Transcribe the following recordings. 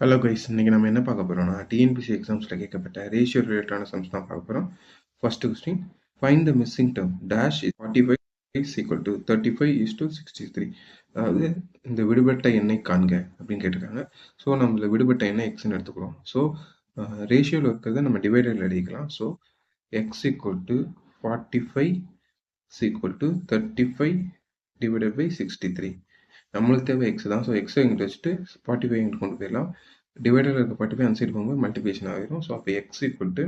Hello guys இன்னைக்கு நம்ம என்ன பார்க்க போகிறோம்னா டிஎன்பிசி எக்ஸாம்ஸில் கேட்கப்பட்ட ரேஷியோ ரிலேட்டடான சம்ஸ் தான் பார்க்க போகிறோம் first question find the missing term dash forty five is equal to thirty five is to sixty three அதாவது இந்த விடுபட்ட எண்ணெய் காண்க அப்படின்னு கேட்டிருக்காங்க. ஸோ நம்மள விடுபட்ட எண்ணெய் எக்ஸ்ன்னு எடுத்துக்கிறோம் ஸோ ரேஷியோவில் இருக்கிறத நம்ம டிவைடரில் எழுதிக்கலாம். So x equal to forty five equal to thirty five divided by sixty three நம்மளுக்கு தேவை எக்ஸ் தான். ஸோ எக்ஸை இங்கிட்ட வச்சுட்டு ஃபார்ட்டி ஃபைவ் இங்கிட்டு கொண்டு போயிடலாம். டிவைடரில் இருக்க ஃபார்ட்டி ஃபைவ் அந்த சைடு போகும்போது மல்டிபிகேஷன் ஆகிரும் ஸோ அப்போ x equal to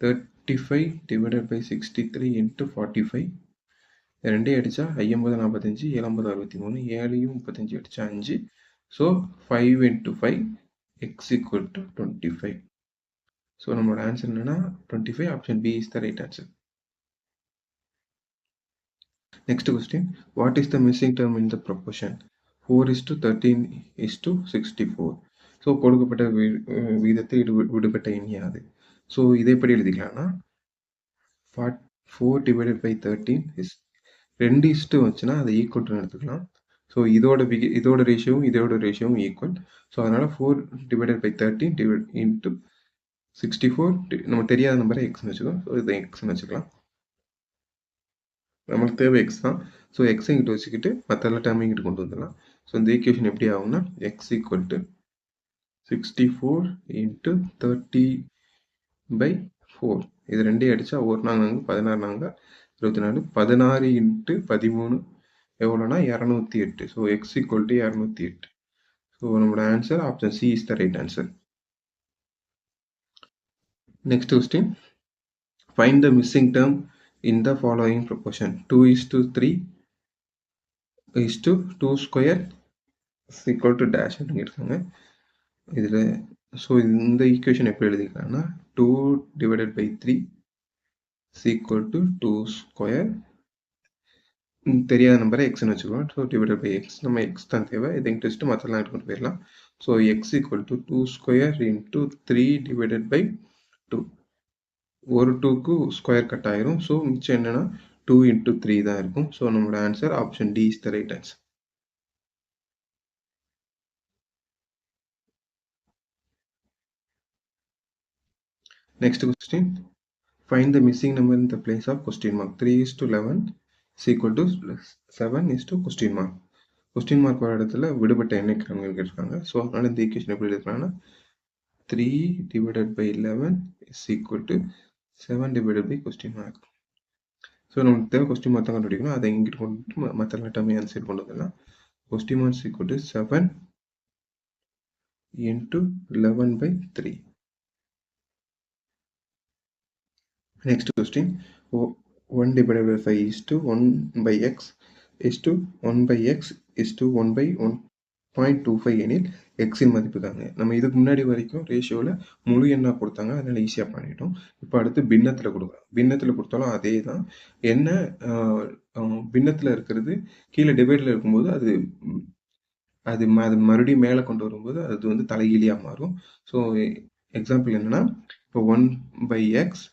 thirty five divided by sixty three into forty five ரெண்டே அடித்தா ஐம்பது நாற்பத்தஞ்சு ஏழம்பது அறுபத்தி மூணு ஏழையும் முப்பத்தஞ்சு அடித்தா அஞ்சு. So five into five x equal to twenty five so நம்மளோட ஆன்சர் என்னன்னா twenty five option B is the right answer Next question, what is the missing term in the proportion? 4 is to 13 is to 64. So கொடுக்கப்பட்ட வி- விகிதத்தை விடு விடுபட்ட எண்ணியாது so இதை எப்படி எழுதிக்கலாம்னா fort four divided by thirteen is ரெண்டு இஸ்ட்டு வந்துச்சுன்னா அதை ஈக்குவல் எடுத்துக்கலாம். ஸோ இதோட விகி இதோட ரேஷியோவும் இதோட ரேஷியோவும் ஈக்குவல் ஸோ அதனால் four divided by thirteen divide into sixty four நம்ம தெரியாத நம்பரை எக்ஸ்னு வச்சுக்கோம் ஸோ இதை எக்ஸ்னு வச்சுக்கலாம். நமக்கு தேவை எக்ஸ் தான். ஸோ எக்ஸை இங்கிட்ட வச்சுக்கிட்டு மற்ற எல்லா டேர்மையும் இங்கிட்டு கொண்டு வந்துடலாம். ஸோ இந்த ஈக்குவேஷன் எப்படி ஆகும்னா x equal to sixty four into thirty by four இது ரெண்டே அடித்தா ஒரு நாங்க பதினாறு நாங்க இருபத்தி நாலு. பதினாறு இன்ட்டு பதிமூணு எவ்வளோனா இரநூத்தி எட்டு. ஸோ எக்ஸ் ஈக்குவல் டு இரநூத்தி எட்டு. ஸோ நம்மளோட answer option C is the right answer next question find the missing term in the following proportion. 2 is to 3 is to 2 square is equal to dash அப்படின்னு இதில் so இந்த equation எப்படி எழுதிக்கலாம்னா two divided by three is equal to two square தெரியாத நம்பரை எக்ஸ்னு வச்சுக்கலாம் so divided by X நம்ம X தான் தேவை. இதை இன்ட்ரெஸ்ட்டு மற்றெல்லாம் எடுத்துகிட்டு போயிடலாம். So x equal to two square into three divided by two ஒரு டூக்கு ஸ்கொயர் கட் ஆயிரும். ஸோ மிச்சம் என்னென்னா டூ இன்ட்டு த்ரீ தான் இருக்கும். ஸோ நம்மளோட answer option D is the right answer next question find the missing number in the place of question mark three is to eleven is equal to seven is to question mark question mark வர இடத்துல விடுபட்ட எண்ணெய் இருக்காங்க so அதனால இந்த equation எப்படி எடுக்கலாம்னா three divided by eleven is equal to seven divided by question mark so நமக்கு தேவை கொஸ்டின் மார்க் தான் கண்டுபிடிக்கணும். அதை இங்கிட்டு கொண்டு மற்ற எல்லாமே ஆன்சர் சைடு கொண்டு வந்துடலாம் question mark equal to seven into eleven by three next question one divided by five is to one by x is to one by x is to one by one point two five எனில் எக்ஸின் மதிப்புக்காங்க நம்ம இதுக்கு முன்னாடி வரைக்கும் ரேஷியோவில் முழு எண்ணாக கொடுத்தாங்க. அதனால் ஈஸியாக பண்ணிட்டோம். இப்போ அடுத்து பின்னத்தில் கொடுக்குறோம் பின்னத்தில் கொடுத்தாலும் அதே தான் என்ன பின்னத்தில் இருக்கிறது கீழே டிவைடில் இருக்கும்போது அது அது ம- அது மறுபடியும் மேலே கொண்டு வரும்போது அது வந்து தலைகீழியாக மாறும். ஸோ எக்ஸாம்பிள் என்னென்னா இப்போ ஒன் பை எக்ஸ்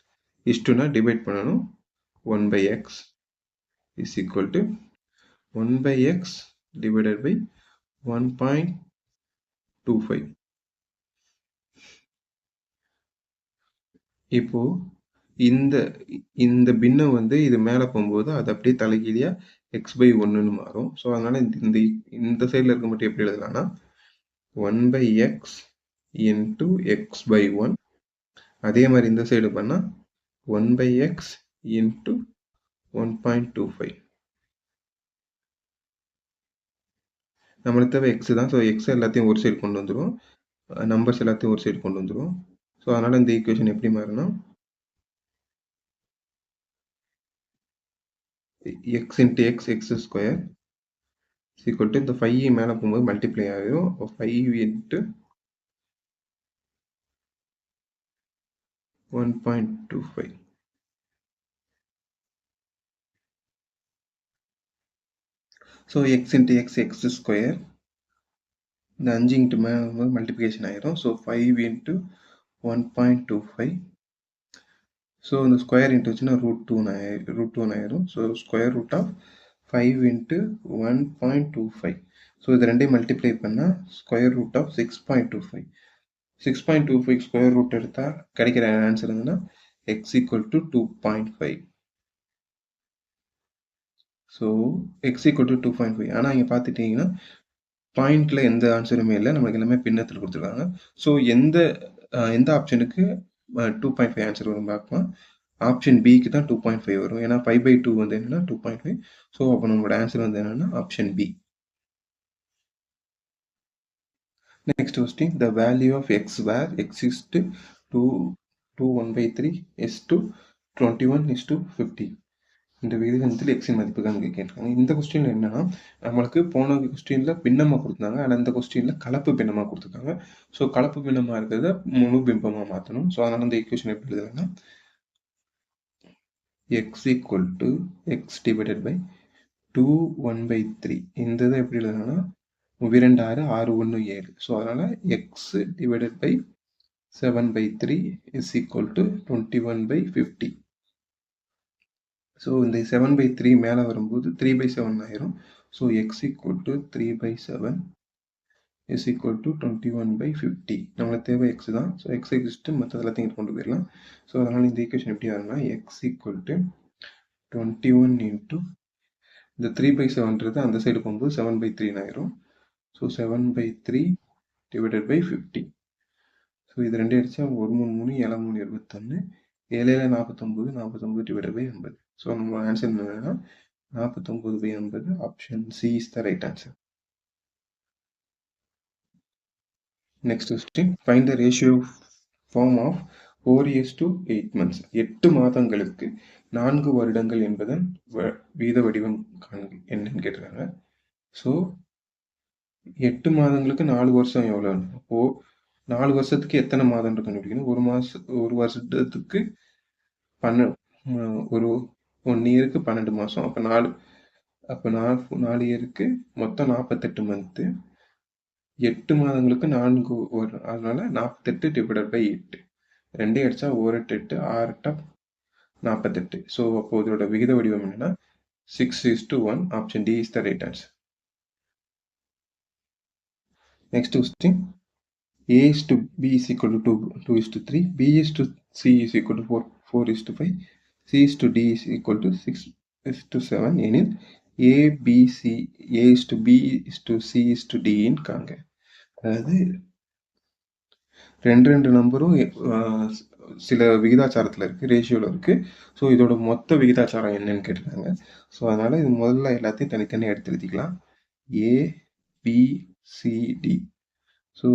இஷ்டுனா டிவைட் பண்ணணும். One by x is equal to one by x divided by one point two five இப்போ இந்த இந்த பின்னம் வந்து இது மேலே போகும்போது அது அப்படியே தலைகீழியாக எக்ஸ் பை ஒன்றுன்னு மாறும். ஸோ அதனால் இந்த இந்த சைடில் இருக்க மட்டும் எப்படி எழுதலாம்னா one by x into x by one அதே மாதிரி இந்த சைடு பண்ணால் one by x into one point two five நம்மளுக்கு தேவை எக்ஸ் தான். ஸோ எக்ஸ் எல்லாத்தையும் ஒரு சைடு கொண்டு வந்துடும் நம்பர்ஸ் எல்லாத்தையும் ஒரு சைடு கொண்டு வந்துடும் ஸோ அதனால் இந்த ஈக்குவேஷன் எப்படி மாறினா x into x x square equal to இந்த ஃபைவ் மேலே போகும்போது மல்டிப்ளை ஆகிடும் five into one point two five so x into x x square இந்த அஞ்சு இன்ட்டு மேலே மல்டிப்ளிகேஷன் ஆயிரும். So five into one point two five so இந்த square into வச்சுன்னா ரூட் டூ ரூட் டூன்னு ஆயிரும். So square root of five into one point two five so இது ரெண்டையும் மல்டிப்ளை பண்ணால் square root of six point two five six point two five square root எடுத்தால் கிடைக்கிற answer இருந்ததுன்னா x equal to two point five so x equal to two point five ஆனால் இங்கே பார்த்துட்டிங்கன்னா பாயிண்டில் எந்த ஆன்சருமே இல்லை. நமக்கு எல்லாமே பின்னத்தில் கொடுத்துருக்காங்க. ஸோ எந்த எந்த ஆப்ஷனுக்கு டூ பாயிண்ட் ஃபைவ் ஆன்சர் வரும் பார்க்கலாம் ஆப்ஷன் பிக்கு தான் டூ பாயிண்ட் ஃபைவ் வரும். ஏன்னா ஃபைவ் பை டூ வந்து என்னென்னா டூ பாயிண்ட் ஃபைவ் ஸோ அப்போ நம்மளோட ஆன்சர் வந்து என்னென்னா option B next question the value of x where x is to two one by three is to twenty one is to fifty இந்த விகிதத்தில் எக்ஸின் மதிப்புகள் இங்கே கேட்டிருக்காங்க. இந்த கொஸ்டின் என்னன்னா நம்மளுக்கு போன கொஸ்டினில் பின்னமாக கொடுத்தாங்க. ஆனால் இந்த கொஸ்டினில் கலப்பு பின்னமாக கொடுத்துருக்காங்க. ஸோ கலப்பு பின்னமாக இருக்கிறத முழு பிம்பமாக மாற்றணும் ஸோ அதனால் இந்த ஈக்குவேஷன் எப்படி எழுதுறதுன்னா x equal to x divided by two one by three இந்த இதை எப்படி எழுதுனா இரண்டு ஆறு ஆறு ஒன்று ஏழு. ஸோ அதனால் x divided by seven by three is equal to twenty one by fifty so இந்த செவன் பை த்ரீ மேலே வரும்போது த்ரீ பை செவன் ஆயிரும். So x equal to three by seven is equal to twenty one by fifty நம்மளுக்கு தேவை X தான். So X exist மற்ற எல்லாத்தையும் கொண்டு போயிடலாம். ஸோ அதனால் இந்த ஈக்குவேஷன் எப்படி வரும்னா x equal to twenty one into இந்த த்ரீ பை செவன்றது அந்த சைடு போகும்போது செவன் பை த்ரீன்னு ஆயிரும். So seven by three divided by fifty so இது ரெண்டு அடிச்சா ஒரு மூணு மூணு ஏழு மூணு இருபத்தொன்று ஏழேல நாற்பத்தொம்பது நாற்பத்தொம்பது டிவைடட் பை எண்பது. ஸோ நம்ம ஆன்சர் என்னன்னா நாற்பத்தொம்பது பை ஐம்பது option C is the right answer next question find the ratio form of four years to eight months எட்டு மாதங்களுக்கு நான்கு வருடங்கள் என்பதன் வ- வீத வடிவம் என்னன்னு கேட்டிருக்காங்க. ஸோ எட்டு மாதங்களுக்கு நாலு வருஷம் எவ்வளோ அப்போது நாலு வருஷத்துக்கு எத்தனை மாதம் கண்டுபிடிக்கணும். ஒரு மாதம் ஒரு வருஷத்துக்கு பன்ன ஒரு ஒன் இயருக்கு பன்னெண்டு மாதம் அப்போ நாலு அப்போ நாலு நாலு இயருக்கு மொத்தம் நாற்பத்தெட்டு மந்த்து எட்டு மாதங்களுக்கு நான்கு ஒரு அதனால நாற்பத்தெட்டு டிவைடட் பை எட்டு. ரெண்டே அடிச்சா ஒரு எட்டு எட்டு ஆறு எட்டா நாற்பத்தெட்டு ஸோ அப்போ இதோட விகித வடிவம் என்னன்னா six is to one option D is the right answer next question A இஸ் to B is equal to 2, 2 is to 3, B is to C is equal to 4, 4 is to 5, C is to D is equal to 6 is to 7 எனில் A, B, C, A is to B is to C is to D இன் காங்க அதாவது ரெண்டு ரெண்டு நம்பரும் சில விகிதாச்சாரத்தில் இருக்குது ரேஷியோவில் இருக்குது ஸோ இதோட மொத்த விகிதாச்சாரம் என்னன்னு கேட்டிருக்காங்க. ஸோ அதனால் இது முதல்ல எல்லாத்தையும் தனித்தனியாக எடுத்து எழுதிக்கலாம். A B C D so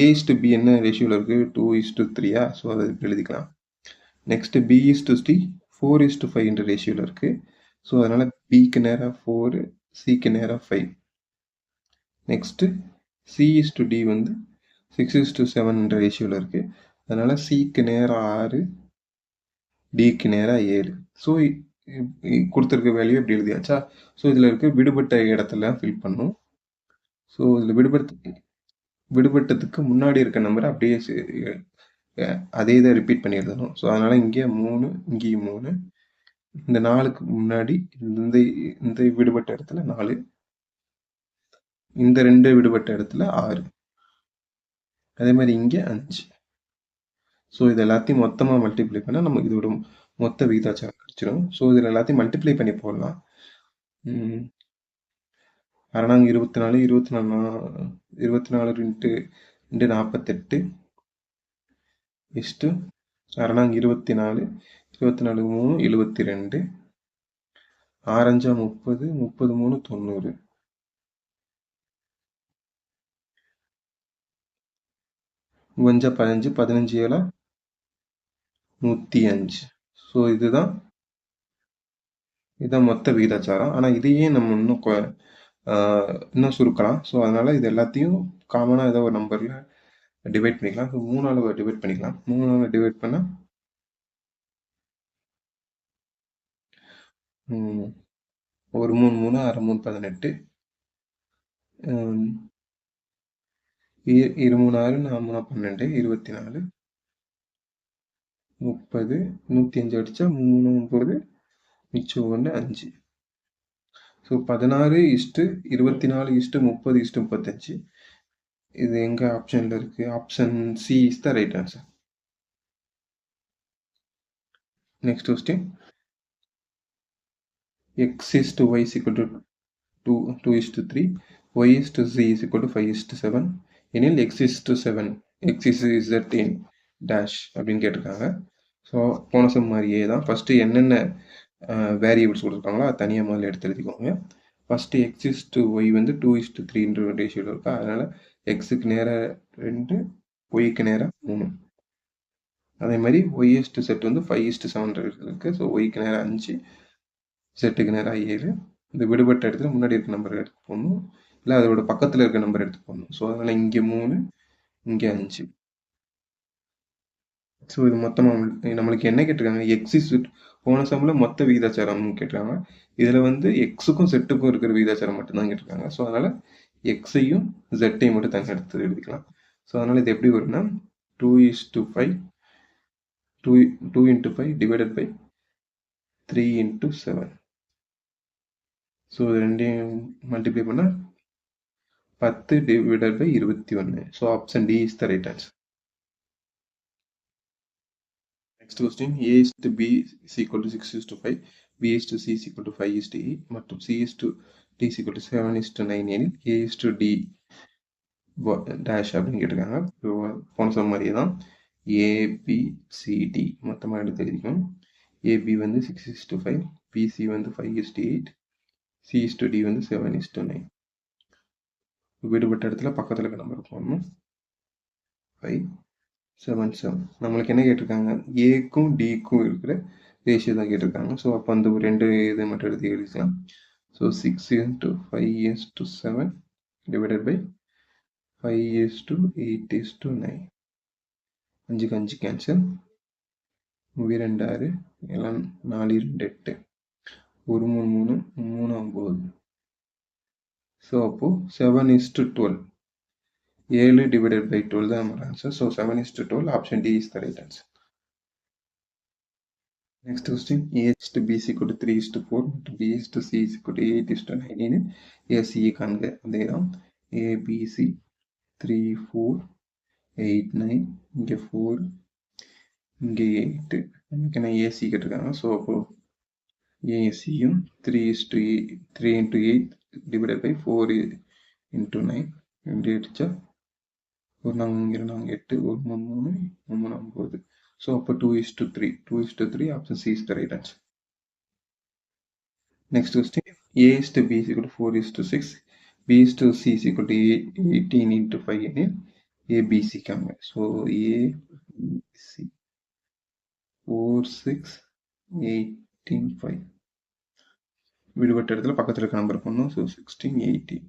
A is to B என்ன ரேஷியோவில் இருக்குது டூ இஸ் டு த்ரீயா ஸோ அதை எழுதிக்கலாம். Next B is to D four is to ஃபைவ்ன்ற ரேஷியோவில் இருக்குது ஸோ அதனால் பிக்கு நேராக ஃபோரு சிக்கு நேராக five next C is to D வந்து சிக்ஸ் இஸ் டு செவன்ன்ற ரேஷியோவில் இருக்குது அதனால் சிக்கு நேராக ஆறு டிக்கு நேராக ஏழு. ஸோ கொடுத்துருக்க வேல்யூ எப்படி எழுதியாச்சா? ஸோ இதில் இருக்க விடுபட்ட இடத்துல ஃபில் பண்ணும். ஸோ இதில் விடுபட்டு விடுபட்டதுக்கு முன்னாடி இருக்க நம்பரை அப்படியே அதே இதை ரிப்பீட் பண்ணி எழுதணும் ஸோ அதனால் இங்கே மூணு இங்கேயும் மூணு. இந்த நாலுக்கு முன்னாடி இந்த இந்த விடுபட்ட இடத்துல நாலு. இந்த ரெண்டு விடுபட்ட இடத்துல ஆறு. அதே மாதிரி இங்கே அஞ்சு. ஸோ இது எல்லாத்தையும் மொத்தமாக மல்டிப்ளை பண்ணால் நமக்கு இதோட மொத்த விகிதாச்சாரம் கிடச்சிடும் ஸோ இதில் எல்லாத்தையும் மல்டிப்ளை பண்ணி போடலாம். ம், அரணாங்க இருபத்தி நாலு இருபத்தி நாலு இருபத்தி நாலு ரெண்டு ரெண்டு நாற்பத்தெட்டு. இஷ்டு அரணாங்க இருபத்தி நாலு இருபத்தி நாலு மூணு எழுபத்தி ரெண்டு ஆரஞ்சா முப்பது முப்பது மூணு தொண்ணூறு. அஞ்சா பதினஞ்சு பதினஞ்சு ஏழா? நூற்றி அஞ்சு. ஸோ இதுதான் இதுதான் மொத்த விகிதாச்சாரம். ஆனால் இதையே நம்ம இன்னும் கொ- இன்னும் சுருக்கலாம். ஸோ அதனால இது எல்லாத்தையும் காமனாக ஏதோ ஒரு நம்பரில் டிவைட் பண்ணிக்கலாம். ஸோ மூணால் டிவைட் பண்ணிக்கலாம். மூணால் டிவைட் பண்ணால் ஒரு மூணு மூணு அரை மூணு பதினெட்டு. இரு மூணு நாலு மூணு பன்னெண்டு இருபத்தி நாலு முப்பது நூற்றி அஞ்சு அடித்தா மூணு ஒம்பது மிச்சம் ஒன்று அஞ்சு. ஸோ பதினாறு இஸ்ட்டு இருபத்தி நாலு இஸ்ட்டு முப்பது இஸ்ட்டு முப்பத்தஞ்சு. இது எங்க ஆப்ஷன்ல இருக்கு? Option C is the right answer next question x is to y is to two two is to three y is to C is to five is to seven எனில் x is to seven x is is that then dash அப்படின்னு கேட்டிருக்காங்க. So போன some மாதிரியே தான். First என்னென்ன variables கொடுத்துருக்காங்களோ அது தனியாக முதல்ல எடுத்து எழுதிக்கோங்க. First x is to y வந்து டூ இஸ் டு த்ரீன்ற ரேஷியோவில் இருக்கா? அதனால் எக்ஸுக்கு நேராக ரெண்டு ஒய்க்கு நேராக மூணு. அதே மாதிரி ஒய் செட் வந்து ஃபைவ் இஸ்ட்டு செவன் இருக்குது ஸோ ஒய்க்கு நேராக அஞ்சு செட்டுக்கு நேராக ஏழு. இந்த விடுபட்ட இடத்துல முன்னாடி இருக்க நம்பர் எடுத்து போடணும். இல்லை அதோட பக்கத்தில் இருக்க நம்பர் எடுத்து போடணும். ஸோ அதனால் இங்கே மூணு இங்கே அஞ்சு. ஸோ இது மொத்தமாக நம்மளுக்கு என்ன கேட்டிருக்காங்க? எக்ஸிஸ் போன சம்மில் மொத்த விகிதாச்சாரம்னு கேட்டிருக்காங்க. இதில் வந்து எக்ஸுக்கும் செட்டுக்கும் இருக்கிற விகிதாச்சாரம் மட்டும்தான் கேட்டிருக்காங்க. ஸோ அதனால் எக்ஸையும் ஜெட்டையும் மட்டும் தனியாக எடுத்து எழுதிக்கலாம். ஸோ அதனால் இது எப்படி வரும்னா two is two five two two into five divided by three into seven so ரெண்டையும் மல்டிப்ளை பண்ணால் பத்து டிவைடட் பை இருபத்தி ஒன்று so option D is the right answer next question A is to B is equal to six is to five B is to C is equal to five is to E மற்றும் C is to D is to seven is to nine எனில் A is to D dash அப்படின்னு கேட்டிருக்காங்க. போன சொன்ன மாதிரியே தான். ABCD மொத்தமாக எடுத்து எழுதிக்கணும். ஏபி வந்து six is to five BC வந்து five is to eight C is to D வந்து செவன் இஸ் டு நைன் விடுபட்ட இடத்துல பக்கத்தில் இருக்க நம்பர் போடணும். ஃபைவ் செவன் செவன் நம்மளுக்கு என்ன கேட்டிருக்காங்க? ஏக்கும் டிக்கும் இருக்கிற ரேஷியோ தான் கேட்டிருக்காங்க. ஸோ அப்போ அந்த ரெண்டு இது மட்டும் எடுத்து எழுதிக்கலாம். So six into five is to seven divided by five is to eight is to nine அஞ்சுக்கு அஞ்சு கேன்சல் மூவி ரெண்டு ஆறு எல்லாம் நாலு ரெண்டு எட்டு. ஒரு மூணு மூணு மூணு ஒம்பது. ஸோ அப்போது செவன் இஸ் டு டுவெல் ஏழு டிவைடட் பை டுவெல் தான் நம்ம answer so seven is to twelve option D is the right answer next question AH to BC கூட த்ரீ இஸ் டு ஃபோர் மற்றும் பி டு சி இஸ் கூட eight is to nine ACE காண்க அதே தான் ABC three four eight nine இங்கே four இங்கே eight நமக்கு என்ன ஏசி கேட்டிருக்காங்க? ஸோ அப்போது ஏசியும் three is to three into eight divided by four into nine ரெண்டு அடித்தா ஒரு நாங்கள் இங்கே நாங்கள் எட்டு ஒரு மூணு மூணு மூணு ஒம்பது ஸோ அப்போ two is to three two is to three option C is the right answer next question A is to B is equal four is to six B is to C is equal to eighteen into five எனில் ABC காங்க so AC four six eighteen five விடுபட்ட இடத்துல பக்கத்தில் இருக்க number பண்ணணும் so sixteen eighteen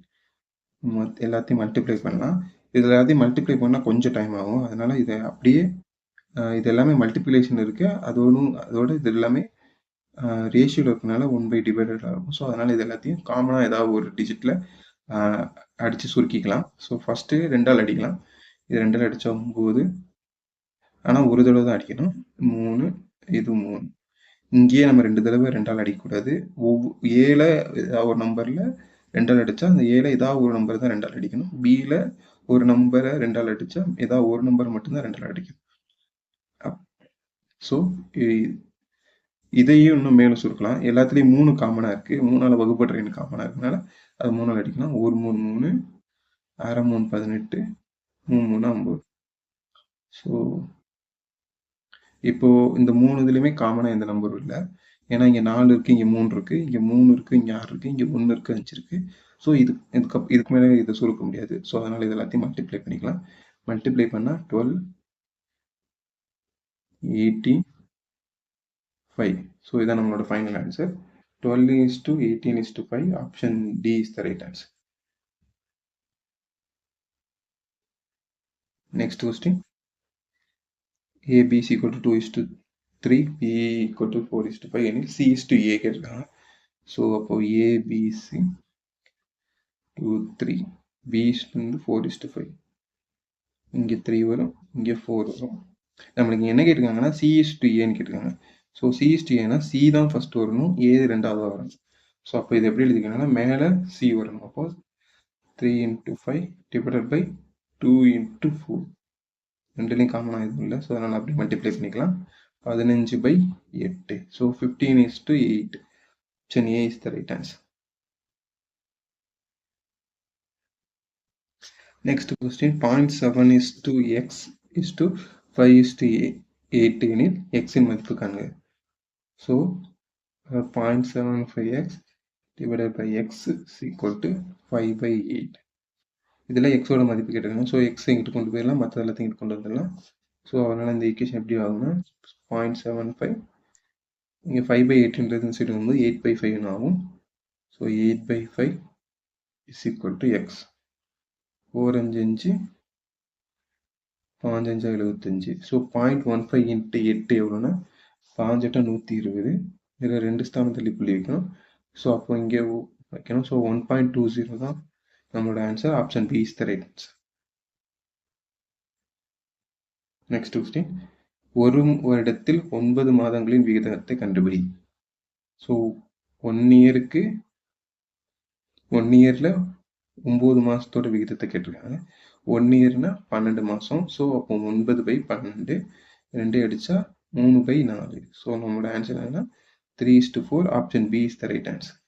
எல்லாத்தையும் multiply பண்ணலாம். இது எல்லாத்தையும் மல்டிப்ளை பண்ணால் கொஞ்சம் டைம் ஆகும். அதனால் இதை அப்படியே இது எல்லாமே மல்டிப்ளிகேஷன் இருக்குது அதோடும் அதோட இது எல்லாமே ரேஷியோவில் இருக்கனால ஒன் பை டிவைடட் ஆகும். ஸோ அதனால் இது எல்லாத்தையும் காமனாக ஏதாவது ஒரு டிஜிட்டில் அடித்து சுருக்கிக்கலாம். ஸோ ஃபஸ்ட்டு ரெண்டால் அடிக்கலாம். இது ரெண்டால் அடித்தா ஒம்பது ஆனால் ஒரு தடவை தான் அடிக்கணும். மூணு இது மூணு. இங்கேயே நம்ம ரெண்டு தடவை ரெண்டால் அடிக்கக்கூடாது. ஒவ்வொரு ஏழை ஏதாவது ஒரு நம்பரில் ரெண்டால் அடித்தா அந்த ஏழை ஏதாவது ஒரு நம்பர் தான் ரெண்டால் அடிக்கணும். பியில் ஒரு நம்பரை ரெண்டால் அடித்தா ஏதாவது ஒரு நம்பர் மட்டும்தான் ரெண்டால் அடிக்கணும். ஸோ இதையும் இன்னும் மேலே சுருக்கலாம். எல்லாத்துலேயும் மூணு காமனாக இருக்குது மூணால் வகுப்பட்ட ரெண்டு காமனாக இருக்கனால அது மூணால் அடிக்கலாம். ஒரு மூணு மூணு அரை மூணு பதினெட்டு மூணு மூணு ஐம்பது. ஸோ இப்போது இந்த மூணு இதுலேயுமே காமனாக எந்த நம்பரும் இல்லை. ஏன்னா இங்கே நாலு இருக்குது இங்கே மூணு இருக்குது இங்கே மூணு இருக்குது இங்கே ஆறு இருக்குது இங்கே ஒன்று இருக்குது அஞ்சு இருக்குது ஸோ இது இதுக்கு இதுக்கு மேலே இதை சுருக்க முடியாது. ஸோ அதனால் இது எல்லாத்தையும் மல்டிப்ளை பண்ணிக்கலாம். மல்டிப்ளை பண்ணால் டுவெல் எயிட்டீன் ஃபைவ் ஸோ இதான் நம்மளோட final answer twelve is to eighteen is to five option D is the right answer next question AB is equal to two is to three B equal to four is to five எனில் C is to A கேட்டிருக்காங்க. So அப்போ ABC two three B வந்து four is to five இங்கே three வரும் இங்கே four வரும். நம்மளுக்கு என்ன கேட்டிருக்காங்கன்னா சிஇஸ் டு ஏன்னு கேட்டிருக்காங்க. ஸோ சிஇஸ் டு ஏன்னா சி தான் ஃபஸ்ட் வரணும் ஏ ரெண்டாவது வரணும். ஸோ அப்போ இது எப்படி எழுதிக்கணும்னா மேலே சி வரணும். அப்போ three into five divided by two into four ரெண்டுலேயும் காமனாக எதுவும் இல்லை. ஸோ அதனால் அப்படி மல்டிப்ளை பண்ணிக்கலாம். பதினஞ்சு பை எட்டு. So fifteen is to eight option A is the right answer next question point seven is to x is to five is to eight எனில் எக்ஸின் மதிப்பு காண்க so point seven five x divided by x equal to five by eight இதில் எக்ஸோட மதிப்பு கேட்டிருக்காங்க so X இங்கிட்டு கொண்டு போயிடலாம். மற்ற எல்லாத்தையும் இங்கிட்டு கொண்டு வந்துடலாம். ஸோ அதனால் இந்த ஈக்குவேஷன் எப்படி ஆகும்னா பாயிண்ட் செவன் ஃபைவ் இங்கே ஃபைவ் பை எயிட்ன்றது சைடு வந்து எயிட் பை ஃபைவ்னு ஆகும். So eight by five is equal to x four அஞ்சு அஞ்சு பாஞ்சஞ்சா எழுபத்தஞ்சு so point one five into எட்டு எவ்வளோன்னா பாஞ்செட்டா நூற்றி இருபது. இதில் ரெண்டு ஸ்தானம் தள்ளி புள்ளி வைக்கணும். ஸோ அப்போ இங்கே வைக்கணும். So one point two zero தான் நம்மளோட answer option B is the right answer next question ஒரு வருடத்தில் ஒன்பது மாதங்களின் விகிதத்தை கண்டுபிடி. ஸோ ஒன் இயருக்கு ஒன் இயரில் ஒம்பது மாதத்தோட விகிதத்தை கேட்டிருக்காங்க. ஒன் இயர்னா பன்னெண்டு மாதம் ஸோ அப்போ ஒன்பது பை பன்னெண்டு. ரெண்டு அடித்தா மூணு பை நாலு. ஸோ நம்மளோட ஆன்சர் என்னன்னா three is to four option B is the right answer